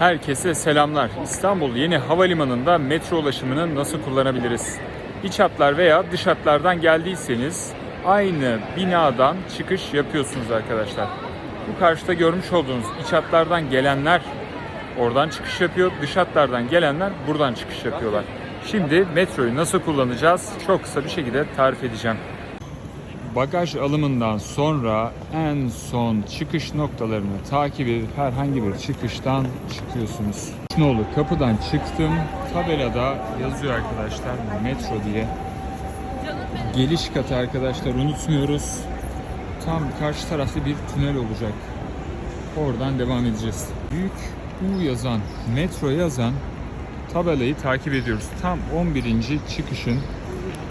Herkese selamlar. İstanbul Yeni Havalimanı'nda metro ulaşımını nasıl kullanabiliriz? İç hatlar veya dış hatlardan geldiyseniz aynı binadan çıkış yapıyorsunuz arkadaşlar. Bu karşıda görmüş olduğunuz iç hatlardan gelenler oradan çıkış yapıyor. Dış hatlardan gelenler buradan çıkış yapıyorlar. Şimdi metroyu nasıl kullanacağız? Çok kısa bir şekilde tarif edeceğim. Bagaj alımından sonra en son çıkış noktalarını takip edip herhangi bir çıkıştan çıkıyorsunuz. Şunolu kapıdan çıktım. Tabelada yazıyor arkadaşlar metro diye. Geliş katı arkadaşlar unutmuyoruz. Tam karşı tarafta bir tünel olacak. Oradan devam edeceğiz. Büyük U yazan, metro yazan tabelayı takip ediyoruz. Tam 11. çıkışın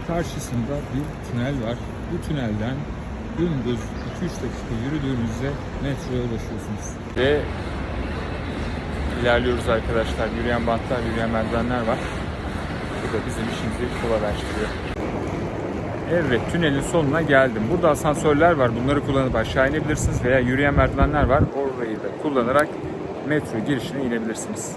karşısında bir tünel var. Bu tünelden dümdüz 2-3 dakika yürüdüğünüzde metroya ulaşıyorsunuz. Ve ilerliyoruz arkadaşlar. Yürüyen bantlar, yürüyen merdivenler var. Bu da bizim işimizi kolaylaştırıyor. Evet, tünelin sonuna geldim. Burada asansörler var. Bunları kullanıp aşağı inebilirsiniz veya yürüyen merdivenler var. Orayı da kullanarak metro girişine inebilirsiniz.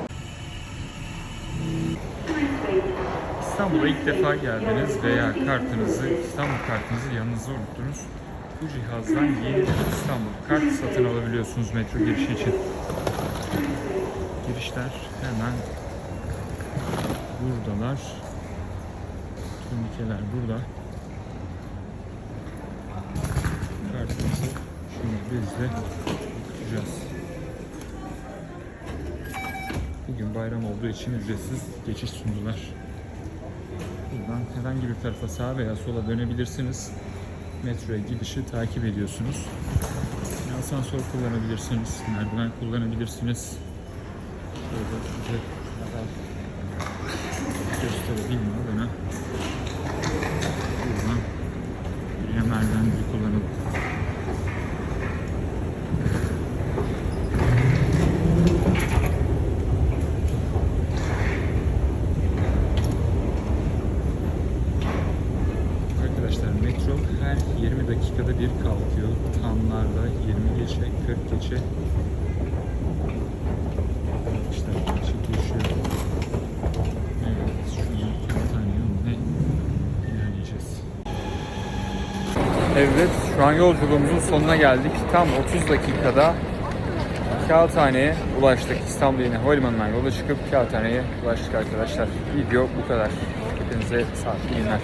İstanbul'a ilk defa geldiniz veya kartınızı, İstanbul kartınızı yanınızda unuttunuz. Bu cihazdan yeni bir İstanbul kart satın alabiliyorsunuz metro girişi için. Girişler hemen buradalar. Turnikeler burada. Kartımızı şimdi biz de okutacağız. Bugün bayram olduğu için ücretsiz geçiş sundular. Buradan herhangi bir tarafa sağa veya sola dönebilirsiniz. Metroya gidişi takip ediyorsunuz. Yine Asansör kullanabilirsiniz, merdiven kullanabilirsiniz. Şöyle size gösterebileyim adına. Buradan yürüyen merdivenleri kullanalım. Arkadaşlar metro her 20 dakikada bir kalkıyor. Tamlarda 20 geçe, 40 geçe. İşte çekişiyor. Evet, şu an Kağıthane yoluna ilerleyeceğiz. Evet, şu an yolculuğumuzun sonuna geldik. Tam 30 dakikada Kağıthane'ye ulaştık. İstanbul Yeni Havalimanı'ndan yola çıkıp Kağıthane'ye ulaştık arkadaşlar. Video bu kadar. Hepinize sağlıklı günler.